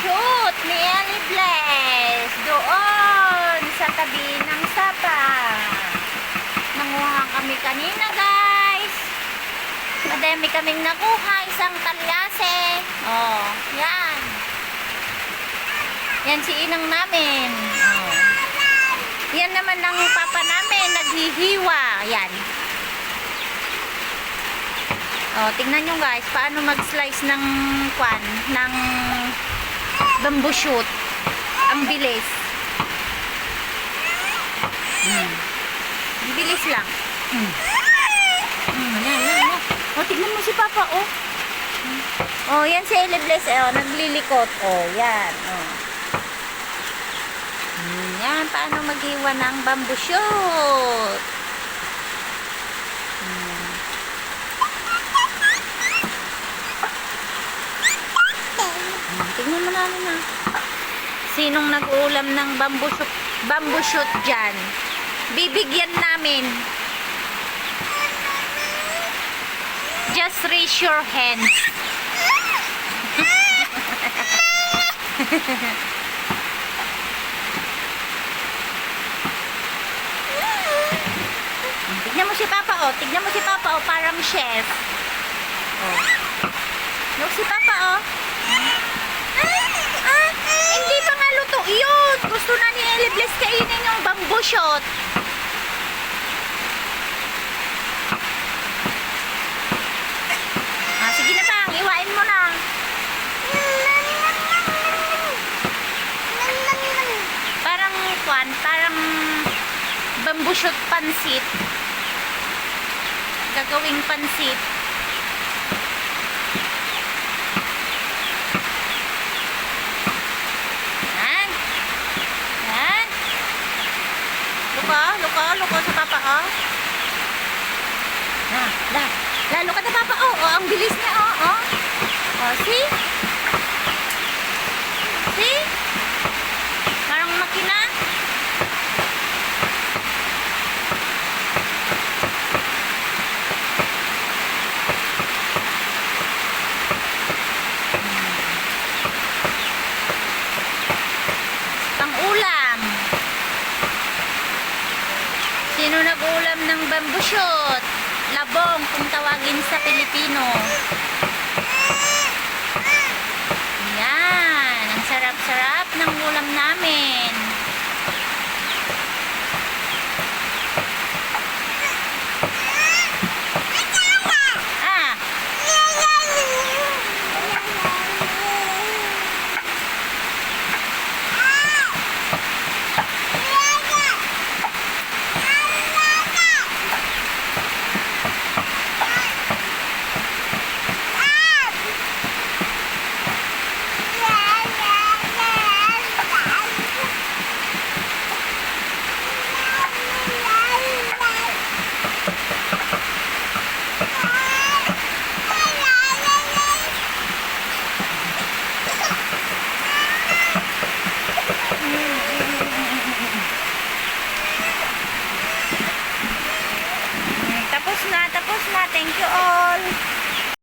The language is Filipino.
shoot ni Ellie Bless doon sa tabi ng sapa. Nanguha kami kanina guys. Madami kaming nakuha, isang talyase. Oh, yan. Yan si inang namin. Oh. Yan naman ang papa namin, naghihiwa. Yan. Oh, tingnan nyo guys, paano mag-slice ng kwan, ng bamboo shoot. Ang bilis. Hmm. Bilis lang. Hmm. Hmm, yan, yan, yan. Oh, tignan mo si Papa, oh. Hmm. Oh, yan si Ele Bless, eh, oh, naglilikot. Oh, yan, oh. Hmm, yan, paano maghiwa ng bamboo shoot. Hmm. Hmm, namin na. Sinong nag-uulam ng bamboo shoot, bamboo shoot dyan? Bibigyan namin. Just raise your hands. Tignan mo si Papa, oh. Tignan mo si Papa, oh. Parang chef. Oh. Look si Papa, oh. Ah, hindi pa nga luto yun. Gusto na ni Ellie Bless kainin yung bamboo shot. Ah, sige na pang, iwain mo na. Parang kwan, parang bamboo shoot pansit. Gagawing pansit. Yan. Yan. Luka, luka, luka sa papa, oh. Na, la. Lalo ka na papa, oh. oh ang bilis niya, oh. Oh, oh see? See? Sino nag-ulam ng bamboo shoot? Labong kung tawagin sa Pilipino.